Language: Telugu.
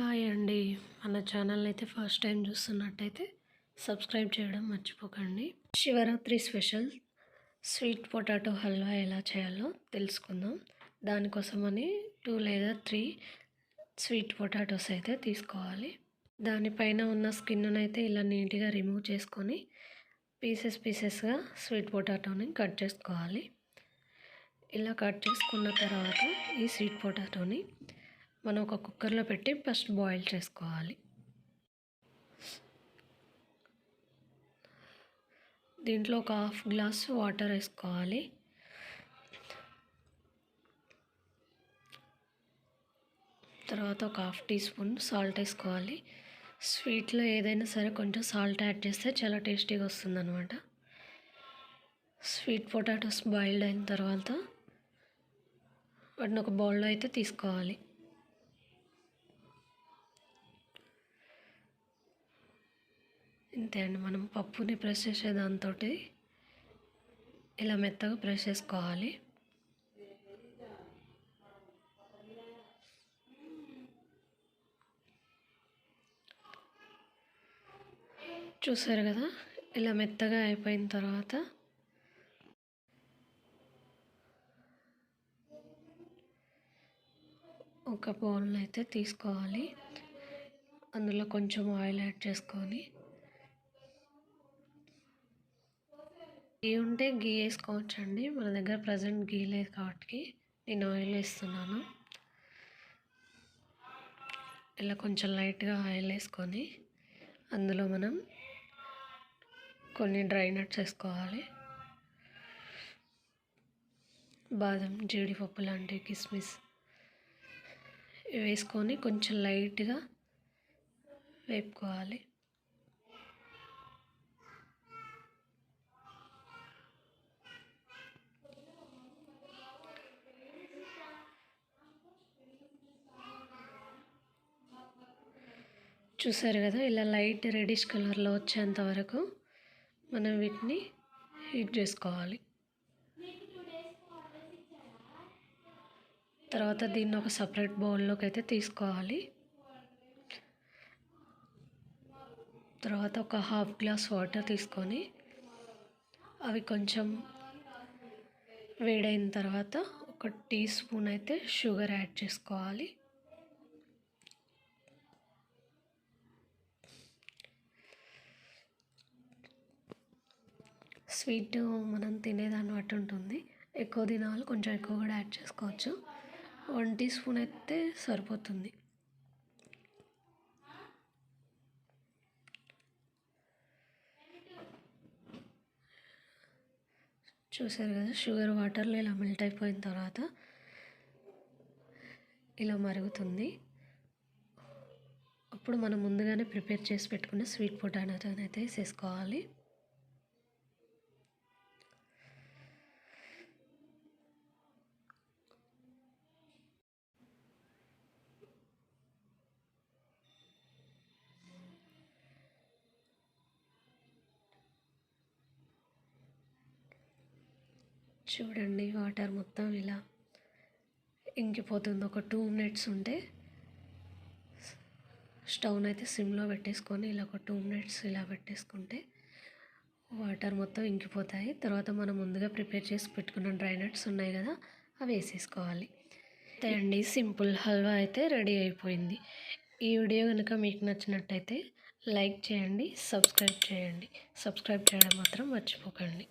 హాయ్ అండి. మన ఛానల్ అయితే ఫస్ట్ టైం చూస్తున్నట్టయితే సబ్స్క్రైబ్ చేయడం మర్చిపోకండి. Shivaratri special sweet potato halwa ఎలా చేయాలో తెలుసుకుందాం. దానికోసమని టూ లేదా త్రీ స్వీట్ పొటాటోస్ అయితే తీసుకోవాలి. దానిపైన ఉన్న స్కిన్ను అయితే ఇలా నీట్గా రిమూవ్ చేసుకొని పీసెస్ పీసెస్గా స్వీట్ పొటాటోని కట్ చేసుకోవాలి. ఇలా కట్ చేసుకున్న తర్వాత ఈ స్వీట్ పొటాటోని మనం ఒక కుక్కర్లో పెట్టి ఫస్ట్ బాయిల్ చేసుకోవాలి. దీంట్లో ఒక హాఫ్ గ్లాస్ వాటర్ వేసుకోవాలి. తర్వాత ఒక హాఫ్ టీ స్పూన్ సాల్ట్ వేసుకోవాలి. స్వీట్లో ఏదైనా సరే కొంచెం సాల్ట్ యాడ్ చేస్తే చాలా టేస్టీగా వస్తుందన్నమాట. స్వీట్ పొటాటోస్ బాయిల్డ్ అయిన తర్వాత వాటిని ఒక బౌల్లో అయితే తీసుకోవాలి. ఇంతే అండి. మనం పప్పుని ప్రెస్ చేసే దాంతో ఇలా మెత్తగా ప్రెస్ చేసుకోవాలి. చూసారు కదా? ఇలా మెత్తగా అయిపోయిన తర్వాత ఒక బౌల్ అయితే తీసుకోవాలి. అందులో కొంచెం ఆయిల్ యాడ్ చేసుకొని గీ ఉంటే గీ వేసుకోవచ్చండి. మన దగ్గర ప్రజెంట్ గీ లేదు కాబట్టి నేను ఆయిల్ వేస్తున్నాను. ఇలా కొంచెం లైట్గా ఆయిల్ వేసుకొని అందులో మనం కొన్ని డ్రై నట్స్ వేసుకోవాలి. బాదం జీడిపప్పు లాంటి కిస్మిస్ వేసుకొని కొంచెం లైట్గా వేపుకోవాలి. చూసారు కదా ఇలా లైట్ రెడిష్ కలర్లో వచ్చేంత వరకు మనం వీటిని హీట్ చేసుకోవాలి. తర్వాత దీన్ని ఒక సపరేట్ బౌల్లోకి అయితే తీసుకోవాలి. తర్వాత ఒక హాఫ్ గ్లాస్ వాటర్ తీసుకొని అవి కొంచెం వేడైన తర్వాత ఒక టీ స్పూన్ అయితే షుగర్ యాడ్ చేసుకోవాలి. స్వీట్ మనం తినేదాన్ని బట్టి ఉంటుంది. ఎక్కువ తినాలి కొంచెం ఎక్కువ కూడా యాడ్ చేసుకోవచ్చు. వన్ టీ స్పూన్ అయితే సరిపోతుంది. చూసారు కదా షుగర్ వాటర్లో ఇలా మెల్ట్ అయిపోయిన తర్వాత ఇలా మరుగుతుంది. అప్పుడు మనం ముందుగానే ప్రిపేర్ చేసి పెట్టుకున్న స్వీట్ పొటాటోని అయితే వేసేసుకోవాలి. చూడండి వాటర్ మొత్తం ఇలా ఇంకిపోతుంది. ఒక టూ మినిట్స్ ఉంటే స్టవ్ని అయితే సిమ్లో పెట్టేసుకొని ఇలా ఒక టూ మినిట్స్ ఇలా పెట్టేసుకుంటే వాటర్ మొత్తం ఇంకిపోతాయి. తర్వాత మనం ముందుగా ప్రిపేర్ చేసి పెట్టుకున్న డ్రై నట్స్ ఉన్నాయి కదా అవి వేసేసుకోవాలి. అంతే అండి సింపుల్ హల్వా అయితే రెడీ అయిపోయింది. ఈ వీడియో కనుక మీకు నచ్చినట్టయితే లైక్ చేయండి సబ్స్క్రైబ్ చేయండి. సబ్స్క్రైబ్ చేయడం మాత్రం మర్చిపోకండి.